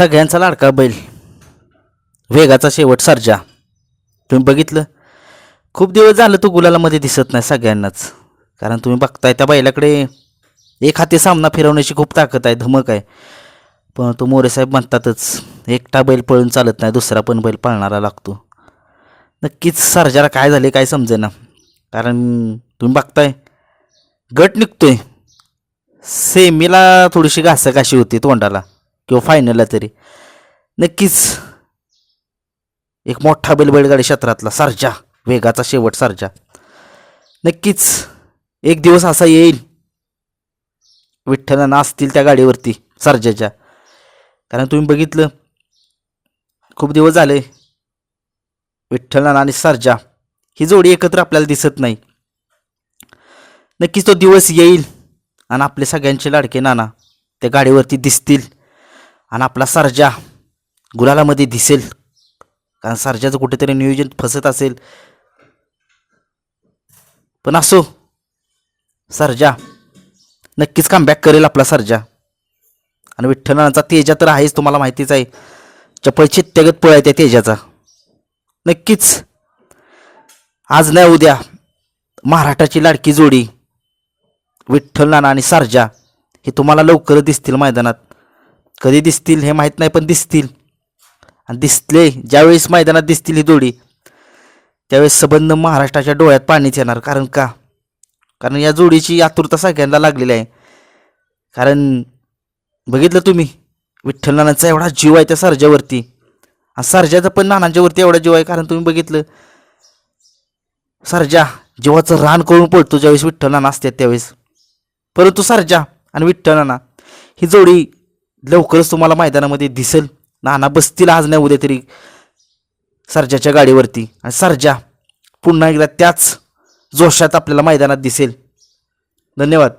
सगळ्यांचा लाडका बैल. वेगाचा शेवट सर्जा. तुम्ही बघितलं? खूप दिवस झालं तो गुलालामध्ये दिसत नाही सगळ्यांनाच. कारण तुम्ही बघताय त्या बैलाकडे एक हाती सामना फिरवण्याची खूप ताकद आहे धमक आहे. पण तो मोरेसाहेब म्हणतातच एकटा बैल पळून चालत नाही दुसरा पण बैल पळणारा लागतो. नक्कीच सर्जाला काय झाले काय समजेना. कारण तुम्ही बघताय गट निघतोय. सेमीला थोडीशी घासाघाशी होती तोंडाला. किंवा फायनलला तरी. नक्कीच एक मोठा बैल बैलगाडी क्षेत्रातला सारजा वेगाचा शेवट सारजा. नक्कीच एक दिवस असा येईल विठ्ठलांना असतील त्या गाडीवरती सर्जाच्या. कारण तुम्ही बघितलं खूप दिवस झाले विठ्ठलनाना आणि सरजा ही जोडी एकत्र आपल्याला दिसत नाही. नक्कीच तो दिवस येईल आणि आपले सगळ्यांचे लाडके नाना त्या गाडीवरती दिसतील. आणि आपला सरजा गुलालामध्ये दिसेल. कारण सर्जाचं कुठेतरी नियोजन फसत असेल. पण असो सर्जा नक्कीच कमबॅक करेल आपला सरजा. आणि विठ्ठलांचा तेजा तर आहेच तुम्हाला माहितीच आहे. चपळ चित्त्यागत पळ आहे त्या तेजाचा. नक्कीच. आज नाही उद्या महाराष्ट्राची लाडकी जोडी विठ्ठल नाना आणि सारजा हे तुम्हाला लवकर दिसतील मैदानात. कधी दिसतील हे माहीत नाही पण दिसतील. आणि दिसले ज्यावेळेस मैदानात दिसतील ही जोडी त्यावेळेस सबंध महाराष्ट्राच्या डोळ्यात पाणीच येणार. कारण का? कारण या जोडीची आतुरता सगळ्यांना लागलेली आहे. कारण बघितलं तुम्ही विठ्ठल नानांचा एवढा जीव आहे त्या सरजावरती. आणि सर्जाचा पण नानांच्यावरती एवढा जीव आहे कारण तुम्ही बघितलं सरजा जीवाचं रान करून पडतो ज्यावेळेस विठ्ठल नाना असतात त्यावेळेस. परंतु सरजा आणि विठ्ठल नाना ही जोडी लवकरच तुम्हाला मैदानामध्ये दिसेल. नाना बसतील आज नाही उद्या तरी. सर्जाच्या गाडीवरती. आणि सर्जा पुन्हा एकदा त्याच जोशात आपल्याला मैदानात दिसेल. धन्यवाद.